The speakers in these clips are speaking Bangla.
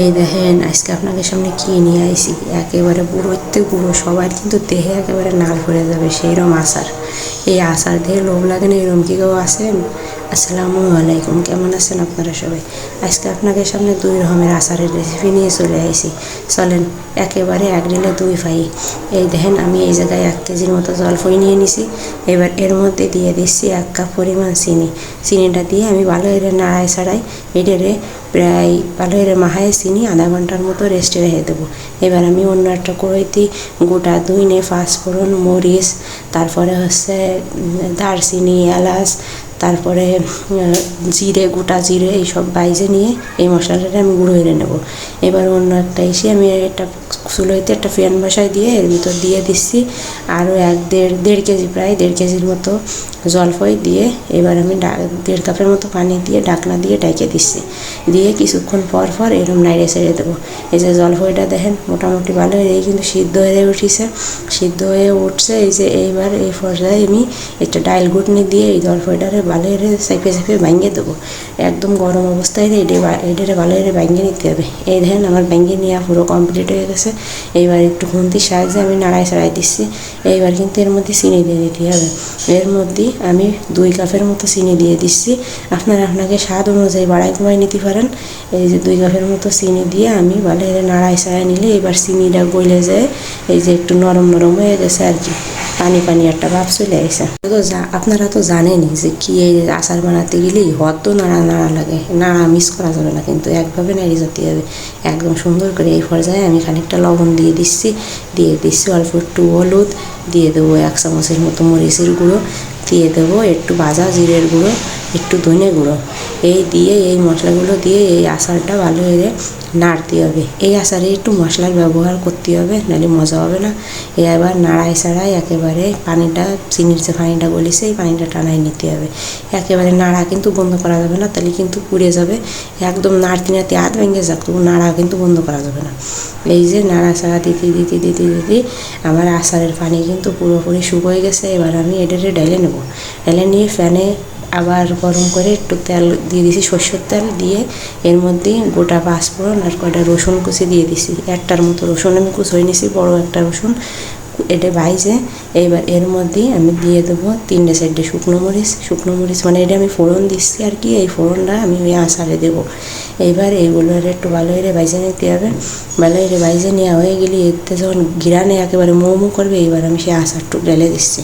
এই দেখেন, আজকে আপনাদের সামনে কি নিয়ে আইসি একেবারে বুড়োতে বুড়ো সবার কিন্তু দেহে একেবারে নাল ভরে যাবে, সেইরম আচার। এই আচার দেহে লোভ লাগে না, এরম কি কেউ আছেন? আসসালামু আলাইকুম, কেমন আছেন আপনারা সবাই? আজকে আপনাদের সামনে দুই রকমের আচারের রেসিপি নিয়ে চলে আইছি। চলেন, একেবারে এক রিলে দুই ফাই এই দেখেন, আমি এই জায়গায় এক কেজির মতো জল জলফই নিয়ে নিছি। এবার এর মধ্যে দিয়ে দিচ্ছি এক কাপ পরিমাণ চিনি। চিনিটা দিয়ে আমি ভালো এরে নাড়ায় ছাড়াই এটারে প্রায় ভালো এরে মাহায় চিনি আধা ঘণ্টার মতো রেস্টে রেখে দেবো। এবার আমি অন্য একটা কড়াইতে গোটা দুইনে পাঁচফোড়ন মরিচ, তারপরে হচ্ছে দারচিনি, এলাচ তারপরে জিরে, গোটা জিরে এইসব বাইজে নিয়ে এই মশলাটা আমি গুঁড়ো এনে নেব। এবার অন্য একটা এসে আমি একটা চুলোইতে একটা ফ্যান বসাই দিয়ে এর ভিতর দিয়ে দিচ্ছি। আরও এক দেড় দেড় কেজি, প্রায় দেড় কেজির মতো জলফই দিয়ে এবার আমি দেড় কাপের মতো পানি দিয়ে ডাকনা দিয়ে ডাইকে দিচ্ছি। দিয়ে কিছুক্ষণ পর পর এরম নাইড়ে ছেড়ে দেবো। এই যে জলফইটা দেখেন, মোটামুটি ভালো হয়ে কিন্তু সিদ্ধ হয়ে উঠেছে। সিদ্ধ হয়ে উঠছে, এই যে এইবার এই পর্যায়ে আমি একটা ডাইল ঘুটনি দিয়ে এই জলফইটারে ভালো করে চেপে চেপে ভাঙিয়ে দেবো। একদম গরম অবস্থায় এটে এটারে ভালো করে ভাঙিয়ে নিতে হবে। এই দেখেন আমার ভাঙিয়ে নেওয়া পুরো কমপ্লিট হয়ে গেছে। এইবার একটু খুন্তির সাহায্যে আমি নাড়াই ছাড়াই দিচ্ছি। এইবার কিন্তু এর মধ্যে চিনি দিয়ে দিতে হবে। এর মধ্যে আমি দুই কাপের মতো চিনি দিয়ে দিচ্ছি। আপনারা আপনাকে স্বাদ অনুযায়ী বাড়াই কমাই নিতে পারেন। এই যে দুই কাপের মতো চিনি দিয়ে আমি ভালো নাড়াই ছাড়াই নিলে এবার চিনিটা গলে যায়। এই যে একটু নরম নরম হয়ে গেছে আর কি। পানি পানি একটা ভাব চলে আসে তো আপনারা তো জানেনই যে কি এই আচার বানাতে গেলেই হদ্দ নাড়া নাড়া লাগে। নাড়া মিস করা যাবে না কিন্তু একভাবে নাড়ি যেতে হবে। একদম সুন্দর করে এই পর্যায়ে আমি খানিকটা দিয়ে দিচ্ছি দিয়ে দিচ্ছি অল্প একটু হলুদ দিয়ে দেবো এক চামচের মতো মরিচের গুঁড়ো দিয়ে দেবো একটু ভাজা জিরের গুঁড়ো, একটু ধনে গুঁড়ো। এই দিয়ে এই মশলাগুলো দিয়ে এই আচারটা ভালো করে নাড়তে হবে। এই আচারে একটু মশলার ব্যবহার করতে হবে, নাহলে মজা হবে না। এই আবার নাড়াই ছাড়াই একেবারে পানিটা, চিনির যে পানিটা গলিছে এই পানিটা টানাই নিতে হবে। একেবারে নাড়া কিন্তু বন্ধ করা যাবে না, তাহলে কিন্তু পুড়ে যাবে। একদম নাড়তে নাড়তে হাত ভেঙে যাক, তবু নাড়া কিন্তু বন্ধ করা যাবে না। এই যে নাড়া ছাড়া দিতে দিতে দিতে দিতে আমার আচারের পানি কিন্তু পুরোপুরি শুকিয়ে গেছে। এবার আমি এটারে ঢেলে নেব। ঢেলে নিয়ে ফ্যানে আবার গরম করে একটু তেল দিয়ে দিছি সর্ষের তেল দিয়ে। এর মধ্যে গোটা পাঁচফোড়ন আর কয়টা রসুন কুচি দিয়ে দিছি। একটার মতো রসুন আমি কুচোই নিছি, বড় একটা রসুন। এটা বাইজে এইবার এর মধ্যেই আমি দিয়ে দেবো তিনটে চারটে শুকনো মরিচ। শুকনো মরিচ মানে এটা আমি ফোড়ন দিচ্ছি আর কি, এই ফোড়নটা আমি ওই আচারে দেবো। এইবার এইগুলো একটু ভালো করে ভাইজে নিতে হবে। ভালো করে বাইজে নেওয়া হয়ে গেলে এতে যখন গিরানে একেবারে মোমো করবে, এইবার আমি সেই আচারটুক ঢেলে দিচ্ছি।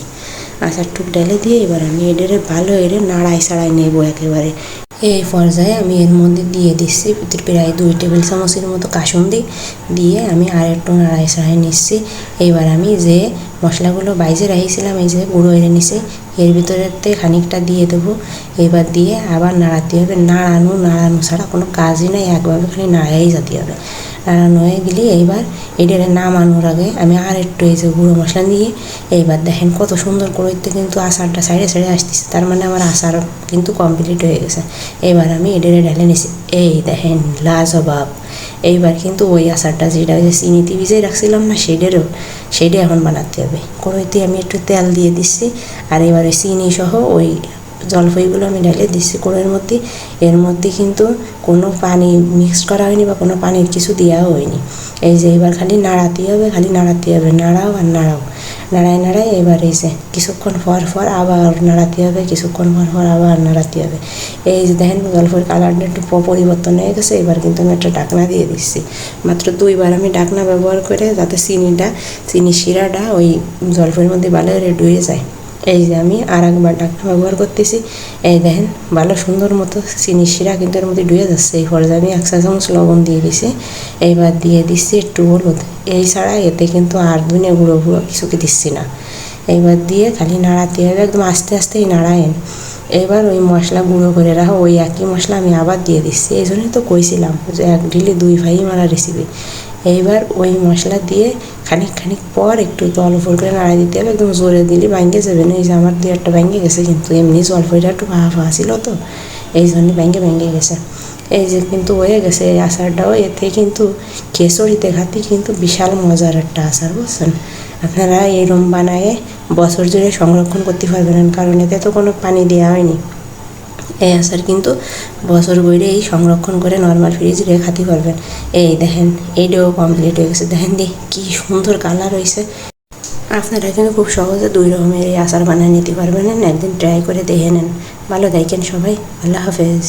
আচারটুক ঢেলে দিয়ে এবার আমি এটারে ভালো করে নাড়াই সাড়াই নেব একেবারে। এই পর্যায়ে আমি এর মধ্যে দিয়ে দিচ্ছি প্রায় দুই টেবিল চামচের মতো কাসুন্দি দিয়ে আমি আর একটু নাড়াই সাড়াই নিচ্ছি। এবার আমি যে মশলাগুলো বাইজে রাখিয়েছিলাম, এই যে গুঁড়ো এনে নিছি। এর ভিতরেতে খানিকটা দিয়ে দেবো। এবার দিয়ে আবার নাড়াতে হবে। নাড়ানো নাড়ানো ছাড়া কোনো কাজই নাই। একভাবে খালি নাড়াই যেতে হবে। নাড়ানো হয়ে গেলে এইবার এটারে নামানোর আগে আমি আর একটু এই যে গুঁড়ো মশলা দিয়ে এইবার দেখেন কত সুন্দর করে কিন্তু আচারটা সাইডে সাইডে আসতেছে। তার মানে আমার আচার কিন্তু কমপ্লিট হয়ে গেছে। এবার আমি এটারে ঢেলে নিছি। এই দেখেন, লাজবাব। এইবার কিন্তু ওই আচারটা যেটা ওই যে চিনিতে ভিজিয়ে রাখছিলাম না, সেটারও, সেটা এখন বানাতে হবে। কড়াইতে আমি একটু তেল দিয়ে দিচ্ছি, আর এবার ওই চিনি সহ ওই জলফাইগুলো আমি ঢেলে দিচ্ছি কড়াইয়ের মধ্যে। এর মধ্যে কিন্তু কোনো পানি মিক্স করা হয়নি বা কোনো পানির কিছু দেওয়া হয়নি। এই যে এবার খালি নাড়াতেই হবে, খালি নাড়াতে হবে, নাড়াও আর নাড়াও। নাড়াই নাড়াই এবার এই যে কিছুক্ষণ পর পর আবার নাড়াতে হবে, কিছুক্ষণ পর পর আবার নাড়াতে হবে। এই যে দেখেন গল্পের কালারটা একটু পরিবর্তন হয়ে গেছে, এবার কিন্তু আমি একটা ডাকনা দিয়ে দিচ্ছি। মাত্র দুইবার আমি ডাকনা ব্যবহার করে যাতে চিনিটা, চিনি শিরাটা ওই জলফের মধ্যে ভালো করে ডুয়ে যায়। এই যে আমি আর একবার ডাকনা ব্যবহার করতেছি। এই দেখেন, ভালো সুন্দর মতো চিনি শিরা কিন্তু এর মধ্যে ডুয়ে যাচ্ছে। এই পর্যায়ে আমি এক চা চামচ লবণ দিয়ে দিছি। এইবার দিয়ে দিচ্ছি একটু হলুদ। এই ছাড়া এতে কিন্তু আর দুনে গুঁড়ো গুঁড়ো কিছুকে দিচ্ছি না। এইবার দিয়ে খালি নাড়াতে হবে, একদম আস্তে আস্তেই নাড়ায়েন। এবার ওই মশলা গুঁড়ো করে রাখা ওই একই মশলা আমি আবার দিয়ে দিচ্ছি। এই জন্যই তো কইছিলাম যে এক ঢিলে দুই ভাই মারা রেসিপি এইবার ওই মশলা দিয়ে খানিক খানিক পর একটু জল উপর করে নাড়া দিতে হবে, একদম জোরে দিলে ভাঙ্গে যাবে না। এই যে আমার দুই একটা ভেঙে গেছে কিন্তু এমনি জল ফইটা একটু ভাহা ভাহা ছিল তো, এই জন্য ভেঙে ভেঙে গেছে। এই যে কিন্তু হয়ে গেছে এই আচারটাও, এতে কিন্তু খেসড়িতে খাতে কিন্তু বিশাল মজার একটা আচার, বুঝছেন? আপনারা এরম বানায়ে বছর জুড়ে সংরক্ষণ করতে পারবেন, কারণ এতে তো কোনো পানি দেওয়া হয়নি। এই আচার কিন্তু বছর বইরে এই সংরক্ষণ করে নর্মাল ফ্রিজ রেখাতে পারবেন। এই দেখেন, এইটাও কমপ্লিট হয়ে গেছে। দেখেন দি কি সুন্দর কালার হয়েছে আপনারা কিন্তু খুব সহজে দুই রকমের এই আচার বানিয়ে নিতে পারবেন। একদিন ট্রাই করে দেখে নেন। ভালো দেখেন সবাই। আল্লাহ হাফেজ।